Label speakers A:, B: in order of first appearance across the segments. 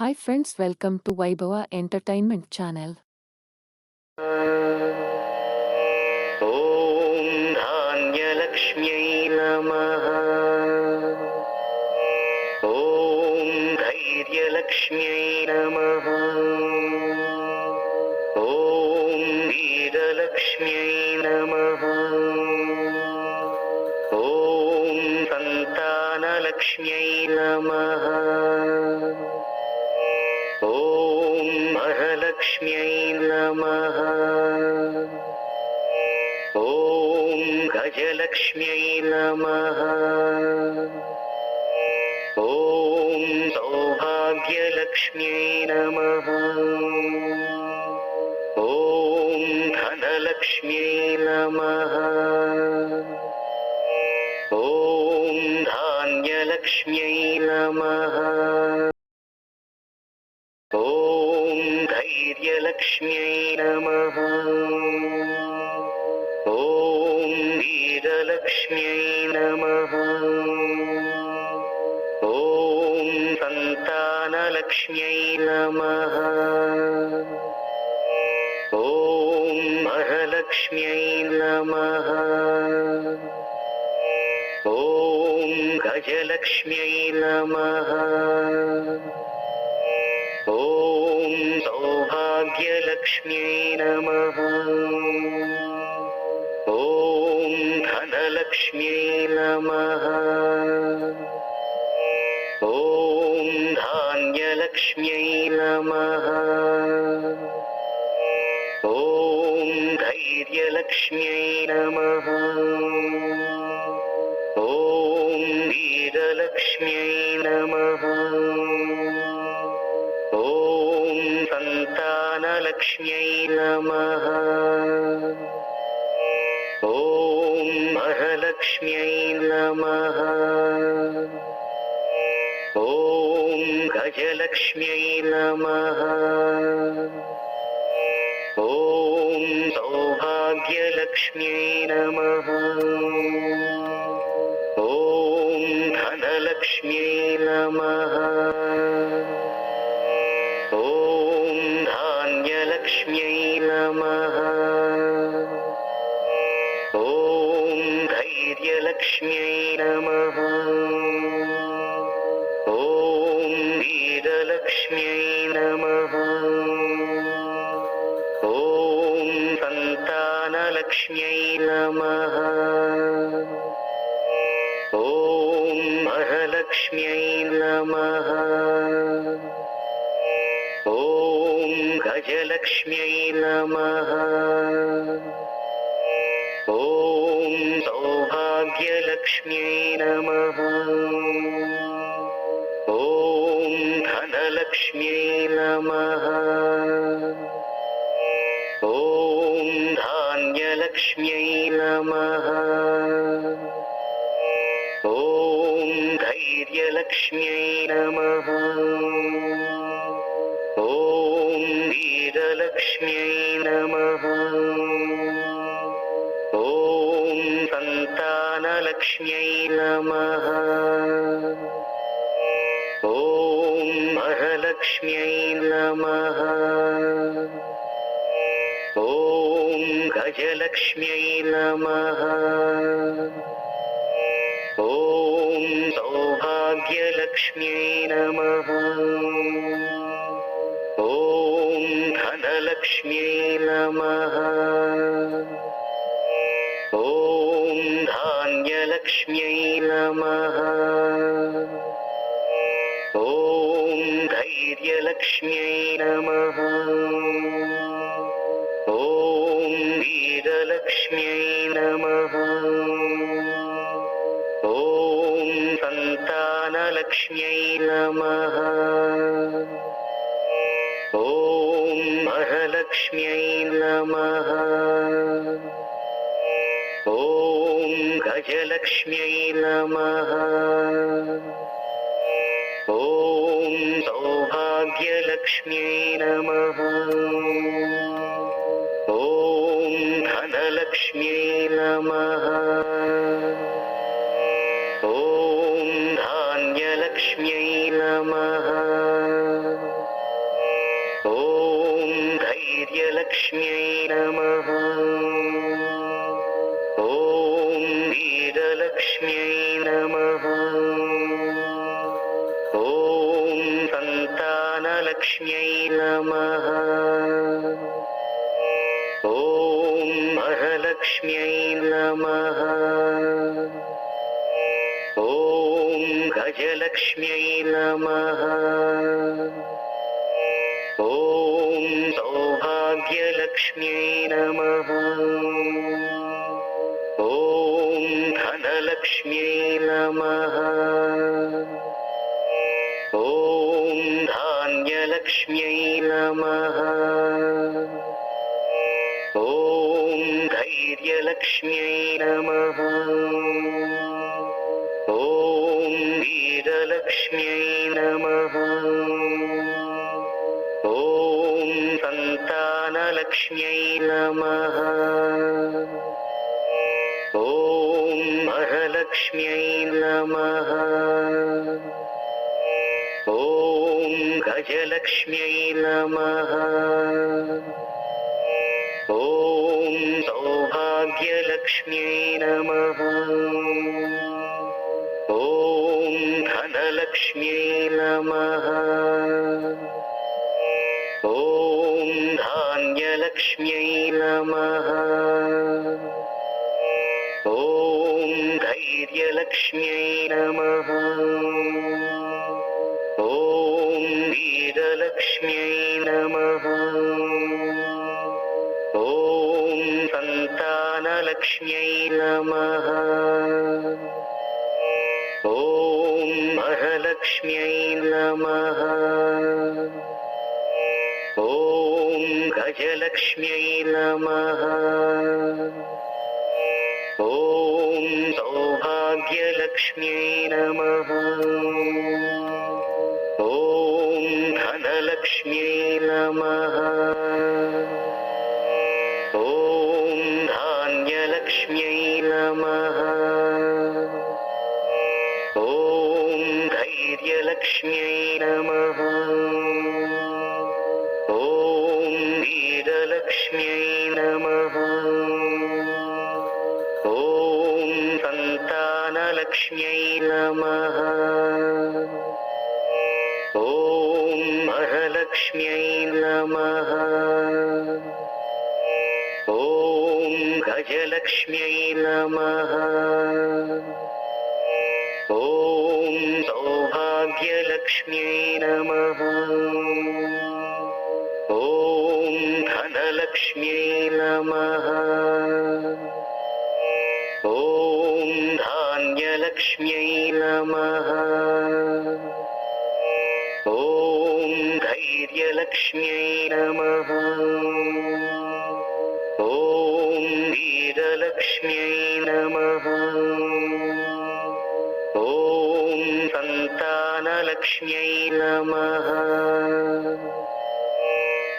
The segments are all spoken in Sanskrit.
A: Hi friends welcome to Vaibhava entertainment channel
B: ఓం ధాన్యలక్ష్మ్యై నమ ఓం ధైర్యలక్ష్మ్యై నమ ఓం వీరలక్ష్మ్యై నమ ఓం సంతానలక్ష్మ్యై నమ ॐ महलक्ष्म्यै नमः। ॐ गजलक्ष्म्यै नमः। ॐ सौभाग्यलक्ष्म्यै नमः। ॐ धनलक्ष्म्यै नमः। ॐ धान्यलक्ष्म्यै नमः नमः। ॐ गजलक्ष्म्यै नमः। ॐ सौभाग्यलक्ष्म्यै नमः। ॐ धनलक्ष्म्यै नमः। ॐ धान्यलक्ष्म्यै नमः ॐ वीरलक्ष्म्यै नमः। ॐ सन्तानलक्ष्म्यै नमः। ॐ महलक्ष्म्यै नमः। ॐ गजलक्ष्म्यै नमः ॐ धनलक्ष्म्यै नमः। ॐ धान्यलक्ष्म्यै नमः। ॐ धैर्यलक्ष्म्यै गजलक्ष्म्यै नमः। ॐ सौभाग्यलक्ष्म्यै नमः। ॐ धनलक्ष्म्यै नमः। ॐ धान्यलक्ष्म्यै नमः। ॐ धैर्यलक्ष्म्यै नमः ॐ सन्तानलक्ष्म्यै नमः। ॐ महलक्ष्म्यै नमः। ॐ गजलक्ष्म्यै नमः। ॐ सौभाग्यलक्ष्म्यै नमः ॐ धान्यलक्ष्म्यै नमः। ॐ धैर्यलक्ष्म्यै नमः। ॐ वीरलक्ष्म्यै नमः। ॐ सन्तानलक्ष्म्यै नमः महलक्ष्म्यै नमः। ॐ गजलक्ष्म्यै नमः। ॐ सौभाग्यलक्ष्म्यै नमः। ॐ धनलक्ष्म्यै नमः। गजलक्ष्म्यै नमः ॐ सौभाग्यलक्ष्म्यै नमः ॐ धनलक्ष्म्यै नमः ॐ धान्यलक्ष्म्यै नमः ॐ धैर्यलक्ष्म्यै नमः वरलक्ष्म्यै नमः। ॐ गजलक्ष्म्यै नमः। ॐ सौभाग्यलक्ष्म्यै नमः। ॐ धनलक्ष्म्यै नमः। ॐ धान्यलक्ष्म्यै नमः। धैर्यलक्ष्म्यै नमः ॐ वीरलक्ष्म्यै नमः ॐ सन्तानलक्ष्म्यै नमः ॐ वरलक्ष्म्यै नमः ॐ गजलक्ष्म्यै नमः ॐ धनलक्ष्म्यै नमः। ॐ धान्यलक्ष्म्यै नमः। ॐ धैर्यलक्ष्म्यै नमः नमः। ॐ वरलक्ष्म्यै नमः। ॐ गजलक्ष्म्यै नमः। ॐ सौभाग्यलक्ष्म्यै नमः। ॐ धनलक्ष्म्यै नमः ॐ धैर्यलक्ष्म्यै नमः। ॐ वीरलक्ष्म्यै नमः। ॐ सन्तानलक्ष्म्यै नमः।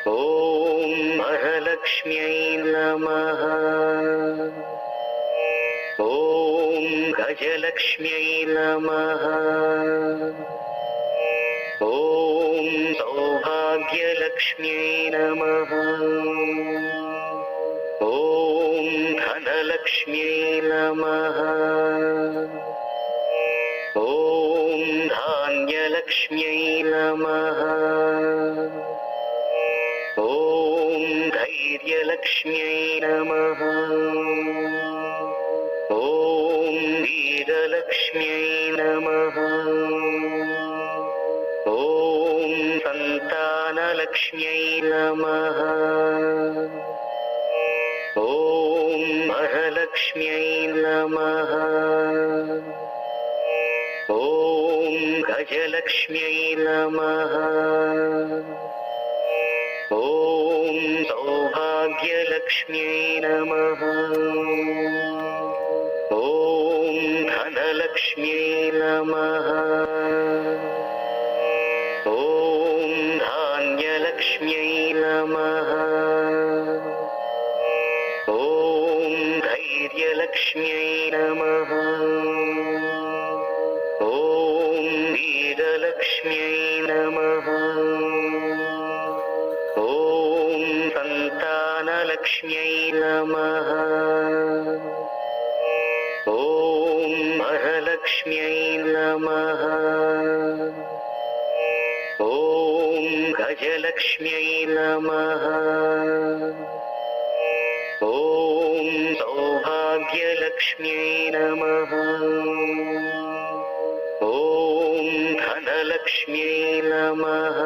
B: ॐ वरलक्ष्म्यै नमः गजलक्ष्म्यै नमः। ॐ सौभाग्यलक्ष्म्यै नमः। ॐ धनलक्ष्म्यै नमः। ॐ धान्यलक्ष्म्यै नमः। ॐ धैर्यलक्ष्म्यै नमः। नमः ॐ सौभाग्यलक्ष्म्यै नमः ॐ धनलक्ष्म्यै नमः सन्तानलक्ष्म्यै नमः। ॐ वरलक्ष्म्यै नमः। ॐ गजलक्ष्म्यै नमः। ॐ सौभाग्यलक्ष्म्यै नमः। ॐ धनलक्ष्म्यै नमः।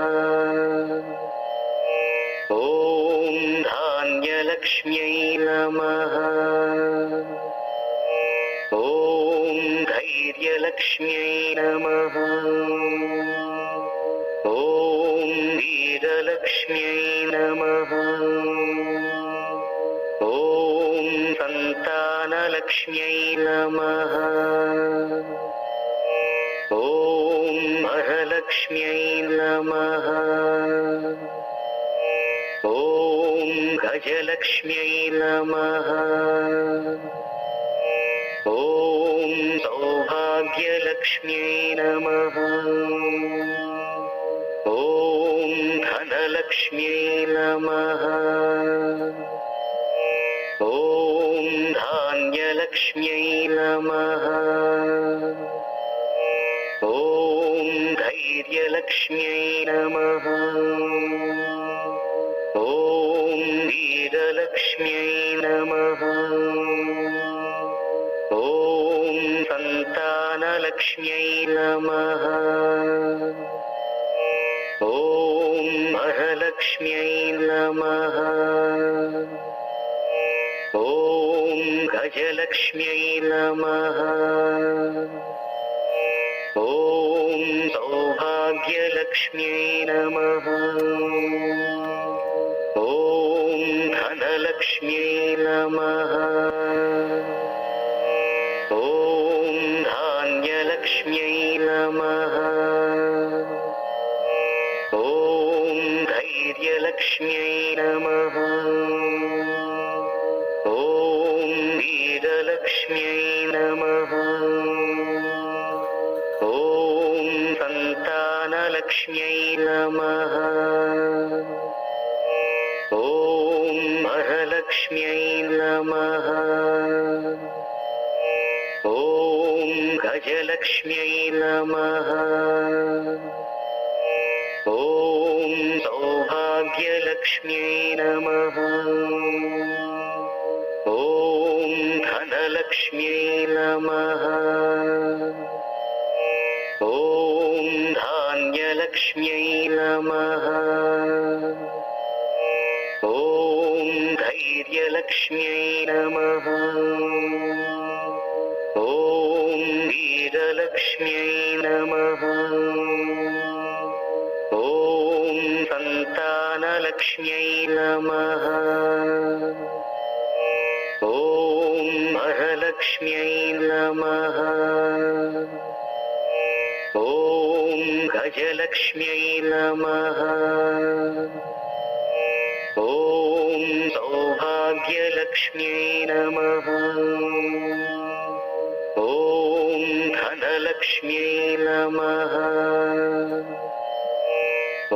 B: धान्यलक्ष्म्यै नमः ॐ धैर्यलक्ष्म्यै नमः ॐ वीरलक्ष्म्यै नमः ॐ सन्तानलक्ष्म्यै नमः ॐ वरलक्ष्म्यै नमः गजलक्ष्म्यै नमः। ॐ सौभाग्यलक्ष्म्यै नमः। ॐ धनलक्ष्म्यै नमः। ॐ धान्यलक्ष्म्यै नमः। ॐ धैर्यलक्ष्म्यै नमः। ॐ वीरलक्ष्म्यै नमः ॐ सन्तानलक्ष्म्यै नमः। ॐ वरलक्ष्म्यै नमः। ॐ गजलक्ष्म्यै नमः। नमः। धनलक्ष्म्यै नमः ॐ धान्यलक्ष्म्यै नमः। ॐ धैर्यलक्ष्म्यै नमः। गजलक्ष्म्यै नमः। ॐ सौभाग्यलक्ष्म्यै नमः। ॐ धनलक्ष्म्यै नमः। ॐ धान्यलक्ष्म्यै नमः। ॐ धैर्यलक्ष्म्यै नमः। वीरलक्ष्म्यै नमः। ॐ सन्तानलक्ष्म्यै नमः। ॐ वरलक्ष्म्यै नमः। ॐ गजलक्ष्म्यै नमः। ॐ सौभाग्यलक्ष्म्यै नमः। नमः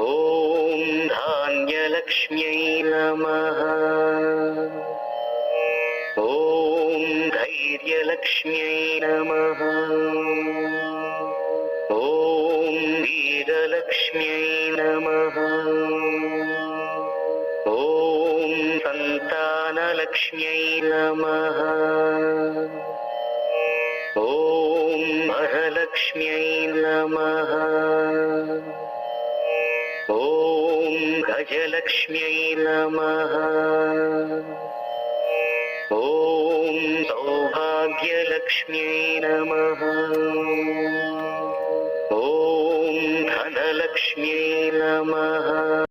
B: ॐ धान्यलक्ष्म्यै नमः ॐ धैर्यलक्ष्म्यै नमः ॐ वीरलक्ष्म्यै नमः ॐ सन्तानलक्ष्म्यै नमः ॐ वरलक्ष्म्यै नमः। ॐ गजलक्ष्म्यै नमः। ॐ सौभाग्यलक्ष्म्यै नमः। ॐ धनलक्ष्म्यै नमः।